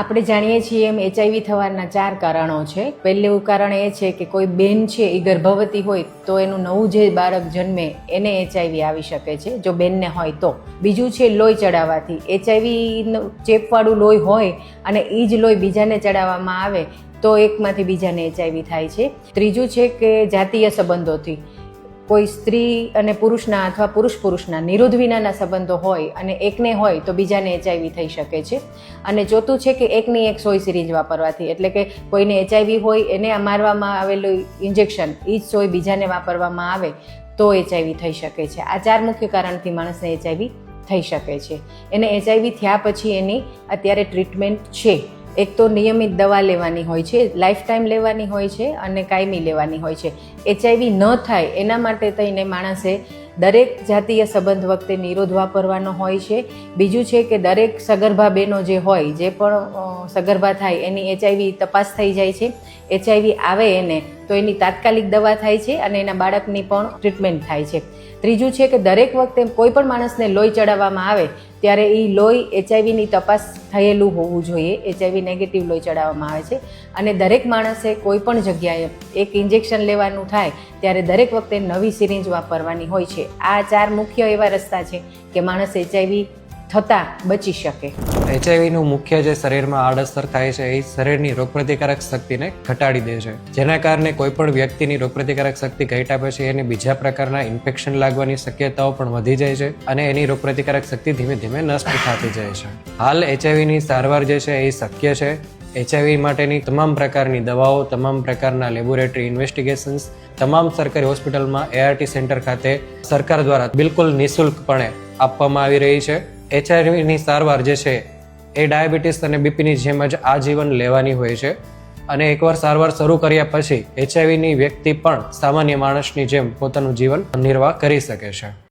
આપણે જાણીએ છીએ એમ એચઆઈવી થવાના ચાર કારણો છે. પહેલું કારણ એ છે કે કોઈ બેન છે એ ગર્ભવતી હોય તો એનું નવું જે બાળક જન્મે એને એચઆઈવી આવી શકે છે, જો બેનને હોય તો. બીજું છે લોહી ચડાવવાથી. એચઆઈવી ચેપવાળું લોહી હોય અને એ જ લોહી બીજાને ચડાવવામાં આવે તો એકમાંથી બીજાને એચઆઈવી થાય છે. ત્રીજું છે કે જાતીય સંબંધોથી. કોઈ સ્ત્રી અને પુરુષના અથવા પુરુષ પુરુષના નિરોધ વિનાના સંબંધો હોય અને એકને હોય તો બીજાને એચઆઈવી થઈ શકે છે. અને ચોથું છે કે એકની એક સોય સિરીંજ વાપરવાથી, એટલે કે કોઈને એચઆઈવી હોય, એને મારવામાં આવેલું ઇન્જેક્શન એ જ સોય બીજાને વાપરવામાં આવે, તો એચઆઈવી થઈ શકે છે. આ ચાર મુખ્ય કારણથી માણસને એચઆઈવી થઈ શકે છે. એને એચઆઈવી થયા પછી એની અત્યારે ટ્રીટમેન્ટ છે. એક તો નિયમિત દવા લેવાની હોય છે લાઈફ ટાઈમ લેવાની હોય છે અને કાયમી લેવાની હોય છે. એચઆઈવી ન થાય એના માટે થઈને માણસે દરેક જાતીય સંબંધ વખતે નિરોધ વાપરવાનો હોય છે. બીજું છે કે દરેક સગર્ભા બહેનો જે હોય, જે પણ સગર્ભા થાય એની એચઆઈવી તપાસ થઈ જાય છે. એચઆઈવી આવે એને તો એની તાત્કાલિક દવા થાય છે અને એના બાળકની પણ ટ્રીટમેન્ટ થાય છે. ત્રીજું છે કે દરેક વખતે કોઈ પણ માણસને લોહી ચડાવવામાં આવે, ત્યારે એ લોહી એચઆઈવીની તપાસ થયેલું હોવું જોઈએ. એચઆઈવી નેગેટિવ લોહી ચડાવવામાં આવે છે. અને દરેક માણસે કોઈ પણ જગ્યાએ એક ઇન્જેક્શન લેવાનું થાય, ત્યારે દરેક વખતે નવી સિરિંજ વાપરવાની હોય છે. આ ચાર મુખ્ય એવા રસ્તા છે કે માણસ એચઆઈવી થતાં બચી શકે. એચઆઈવીનું મુખ્ય જે શરીરમાં આડઅસર થાય છે, એ શરીરની રોગપ્રતિકારક શક્તિને ઘટાડી દે છે. જેના કારણે કોઈ પણ વ્યક્તિની રોગપ્રતિકારક શક્તિ ઘટ્યા પછી એને બીજા પ્રકારના ઇન્ફેક્શન લાગવાની શક્યતાઓ પણ વધી જાય છે અને એની રોગપ્રતિકારક શક્તિ ધીમે ધીમે નષ્ટ થતી જાય છે. હાલ એચઆઈવીની સારવાર જે છે, એ શક્ય છે. એચઆઈવી માટેની તમામ પ્રકારની દવાઓ, તમામ પ્રકારના લેબોરેટરી ઇન્વેસ્ટિગેશન્સ, તમામ સરકારી હોસ્પિટલમાં એઆરટી સેન્ટર ખાતે સરકાર દ્વારા બિલકુલ નિઃશુલ્કપણે આપવામાં આવી રહી છે. એચઆઈવીની સારવાર જે છે એ ડાયાબિટીસ અને બીપીની જેમ જ આજીવન લેવાની હોય છે. અને એકવાર સારવાર શરૂ કર્યા પછી એચઆઈવીની વ્યક્તિ પણ સામાન્ય માણસની જેમ પોતાનું જીવન નિર્વાહ કરી શકે છે.